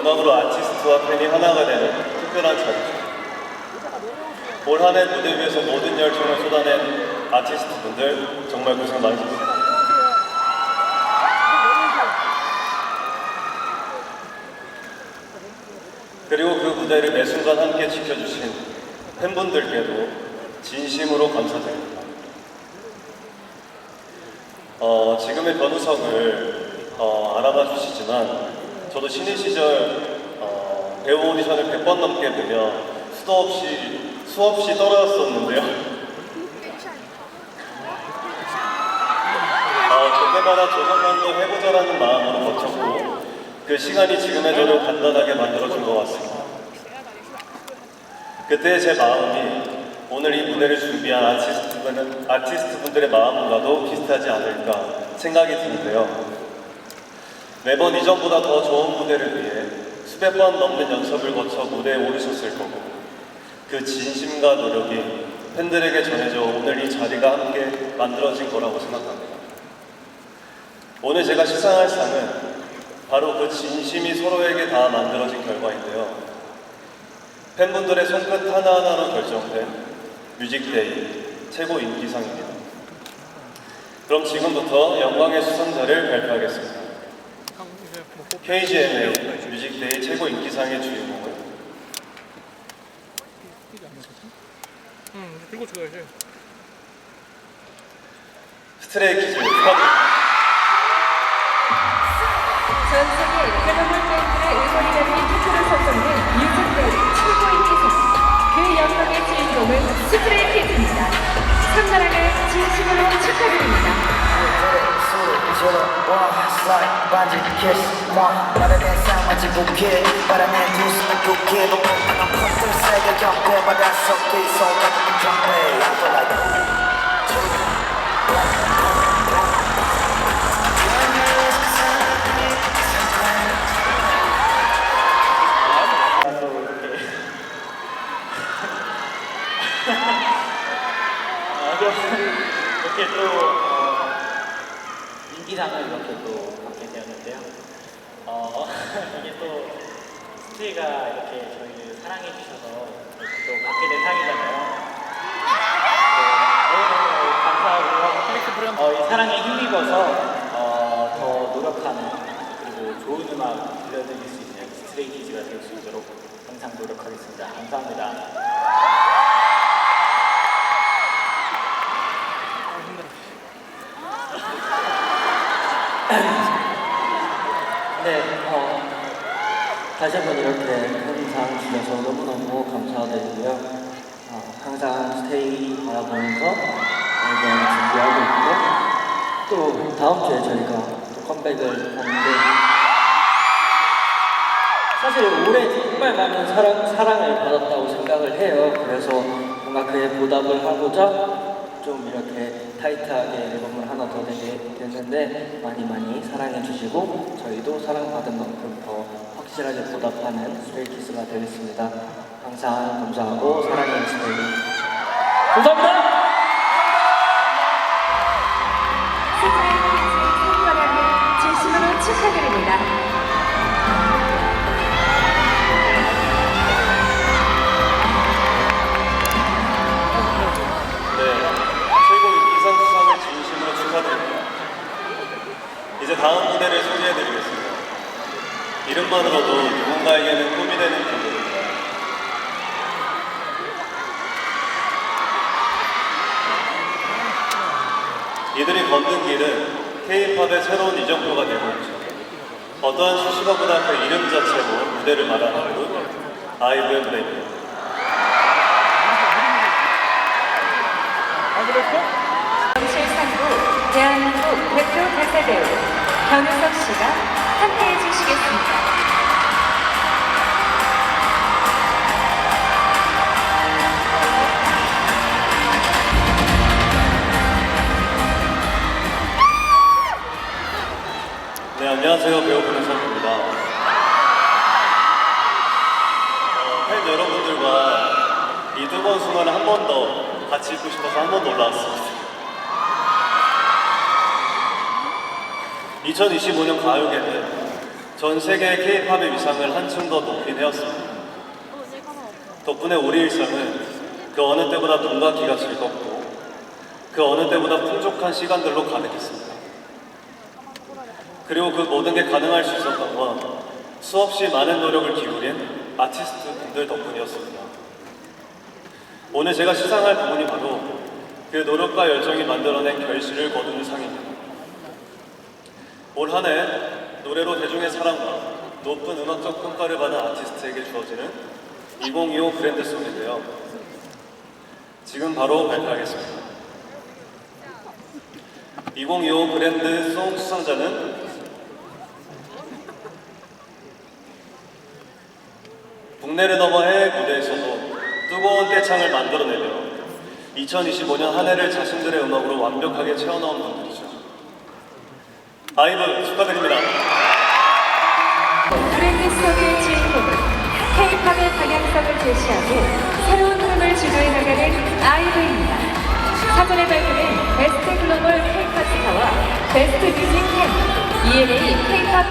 음악으로 아티스트와 팬이 하나가 되는 특별한 자리죠. 올 한 해 무대 위에서 모든 열정을 쏟아낸 아티스트 분들 정말 고생 많으셨습니다. 그리고 그 무대를 매 순간 함께 지켜주신 팬분들께도 진심으로 감사드립니다. 어, 지금의 변우석을 어, 알아봐 주시지만 저도 신인 시절 어, 배우 오디션을 100번 넘게 보며 수도 없이 수없이 떨어졌었는데요. 어, 그때마다 조금만 더 해보자라는 마음으로 버텼고 그 시간이 지금의 저를 단단하게 만들어준 것 같습니다. 그때 제 마음이 오늘 이 무대를 준비한 아티스트 분들의 마음과도 비슷하지 않을까 생각이 드는데요. 매번 이전보다 더 좋은 무대를 위해 수백 번 넘는 연습을 거쳐 무대에 오르셨을 거고 그 진심과 노력이 팬들에게 전해져 오늘 이 자리가 함께 만들어진 거라고 생각합니다. 오늘 제가 시상할 상은 바로 그 진심이 서로에게 다 만들어진 결과인데요. 팬분들의 손끝 하나하나로 결정된 뮤직데이 최고 인기상입니다. 그럼 지금부터 영광의 수상자를 발표하겠습니다. KGMA 뮤직데이 최고 인기상의 주인공은 응, 들고 줘야지. 스트레이키즈. 전 세계 글로벌 팬들의 응원이 담긴 투표로 선정된 반지 키스 뭐 나를 상하지 부케 바람에 두 손을 굳게 놓고 방금 컷을 세게 경배 바닷속 뒤속 같은 경배 I feel like 이렇게 또 받게 되었는데요. 어, 이게 또 스테이가 이렇게 저희를 사랑해 주셔서 또 받게 된 상이잖아요. 네, 감사하고요. 어, 이 사랑에 힘입어서 어, 더 노력하는 그리고 좋은 음악 들려드릴 수 있는 스트레이키즈가 될 수 있도록 항상 노력하겠습니다. 감사합니다. 네, 어, 다시 한번 이렇게 항상 주셔서 너무너무 감사드리고요. 어, 항상 스테이 바라보면서 앨범 준비하고 있고, 또 다음 주에 저희가 또 컴백을 하는데, 사실 올해 정말 많은 사랑, 사랑을 받았다고 생각을 해요. 그래서 뭔가 그에 보답을 하고자 좀 이렇게 타이트하게 앨범을 하나 더 내게 됐는데 많이 많이 사랑해 주시고 저희도 사랑받은 만큼 더 확실하게 보답하는 스트레이키스가 되겠습니다. 항상 감사하고 사랑해 주세요. 감사합니다. 이름만으로도 누군가에게는 꿈이 되는 분들입니다. 이들이 걷는 길은 K-팝의 새로운 이정표가 되고 있죠. 어떠한 수식어보다 그 이름 자체로 무대를 말하는 그룹 아이브의 무대입니다. 정실상부 대한민국 대표 가사 배우 변우석 씨가 함께해 주시겠습니다. 안녕하세요. 배우 변우석입니다. 어, 팬 여러분들과 이 뜨거운 순간을 한 번 더 같이 입고 싶어서 한 번 더 올라왔습니다. 2025년 가요계는 전 세계 K-팝의 위상을 한층 더 높이 내었습니다. 덕분에 우리 일상은 그 어느 때보다 귀가 즐겁고 그 어느 때보다 풍족한 시간들로 가득했습니다. 그리고 그 모든 게 가능할 수 있었던 건 수없이 많은 노력을 기울인 아티스트 분들 덕분이었습니다. 오늘 제가 시상할 부분이 바로 그 노력과 열정이 만들어낸 결실을 거두는 상입니다. 올 한 해 노래로 대중의 사랑과 높은 음악적 평가를 받은 아티스트에게 주어지는 2025 브랜드송인데요. 지금 바로 발표하겠습니다. 2025 브랜드송 수상자는 국내를 넘어 해외 무대에서도 뜨거운 떼창을 만들어내며 2025년 한 해를 자신들의 음악으로 완벽하게 채워넣은 분들이죠. 아이브 축하드립니다. 브랜드성의 주인공은 K-팝의 방향성을 제시하고 새로운 흐름을 주도해 나가는 아이브입니다. 사전에 발표된 베스트 글로벌 K-팝 스타와 베스트 뮤직 캠, ELA K-팝